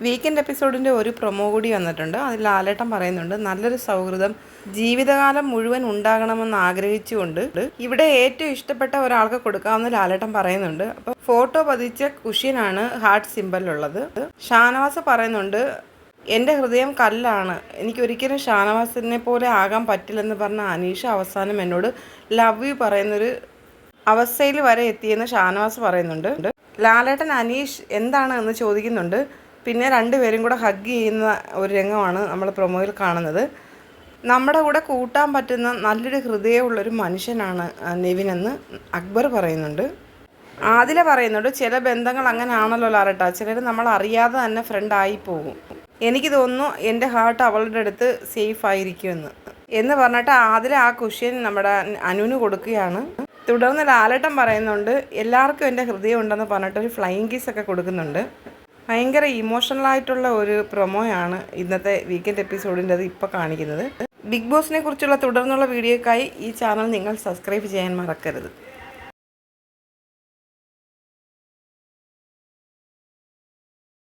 Weekend എപ്പിസോഡിന്റെ ഒരു promo കൂടി വന്നിട്ടുണ്ട്. അതിൽ ലാലേട്ടൻ പറയുന്നുണ്ട് നല്ലൊരു സൗഹൃദം ജീവിതകാലം മുഴുവൻ ഉണ്ടാകണമെന്ന് ആഗ്രഹിച്ചുകൊണ്ട് ഇവിടെ ഏറ്റവും ഇഷ്ടപ്പെട്ട ഒരാൾക്ക് കൊടുക്കാമെന്ന് ലാലേട്ടൻ പറയുന്നുണ്ട്. അപ്പോൾ ഫോട്ടോ പതിച്ച കുഷ്യനാണ് ഹാർട്ട് സിമ്പലിലുള്ളത് ഷാനവാസ് പറയുന്നുണ്ട് എന്റെ ഹൃദയം കല്ലാണ്. എനിക്കൊരിക്കലും ഷാനവാസിനെ പോലെ ആകാൻ പറ്റില്ലെന്ന് പറഞ്ഞ അനീഷ അവസാനം എന്നോട് ലവ് യു പറയുന്നൊരു അവസ്ഥയിൽ വരെ എത്തിയെന്ന് ഷാനവാസ് പറയുന്നുണ്ട്. ലാലേട്ടൻ അനീഷ് എന്താണ്? എന്ന് ചോദിക്കുന്നുണ്ട്. പിന്നെ രണ്ടുപേരും കൂടെ ഹഗ് ചെയ്യുന്ന ഒരു രംഗമാണ് നമ്മൾ പ്രൊമോയിൽ കാണുന്നത്. നമ്മുടെ കൂടെ കൂട്ടാൻ പറ്റുന്ന നല്ലൊരു ഹൃദയമുള്ളൊരു മനുഷ്യനാണ് നെവിനെന്ന് അക്ബർ പറയുന്നുണ്ട്. ആദില പറയുന്നുണ്ട് ചില ബന്ധങ്ങൾ അങ്ങനെ ആണല്ലോ ലാറട്ട ചിലർ നമ്മൾ അറിയാതെ തന്നെ ഫ്രണ്ട് ആയി പോകും. എനിക്ക് തോന്നുന്നു എന്റെ ഹാർട്ട് അവളുടെ അടുത്ത് സേഫ് ആയിരിക്കുമെന്ന്. എന്ന് പറഞ്ഞിട്ട് ആദില ആ കുഷ്യൻ നമ്മുടെ അനുവിന് കൊടുക്കുകയാണ്. തുടർന്ന് ലാലട്ടം പറയുന്നുണ്ട് എല്ലാവർക്കും എന്റെ ഹൃദയം ഉണ്ടെന്ന് പറഞ്ഞിട്ട് ഒരു ഫ്ലൈയിങ് കീസ് ഒക്കെ കൊടുക്കുന്നുണ്ട്. ഭയങ്കര ഇമോഷണൽ ആയിട്ടുള്ള ഒരു പ്രൊമോയാണ് ഇന്നത്തെ വീക്കെൻഡ് എപ്പിസോഡിന്റെ അത് ഇപ്പോൾ കാണിക്കുന്നത്. ബിഗ് ബോസിനെ കുറിച്ചുള്ള തുടർന്നുള്ള വീഡിയോക്കായി ഈ ചാനൽ നിങ്ങൾ സബ്സ്ക്രൈബ് ചെയ്യാൻ മറക്കരുത്.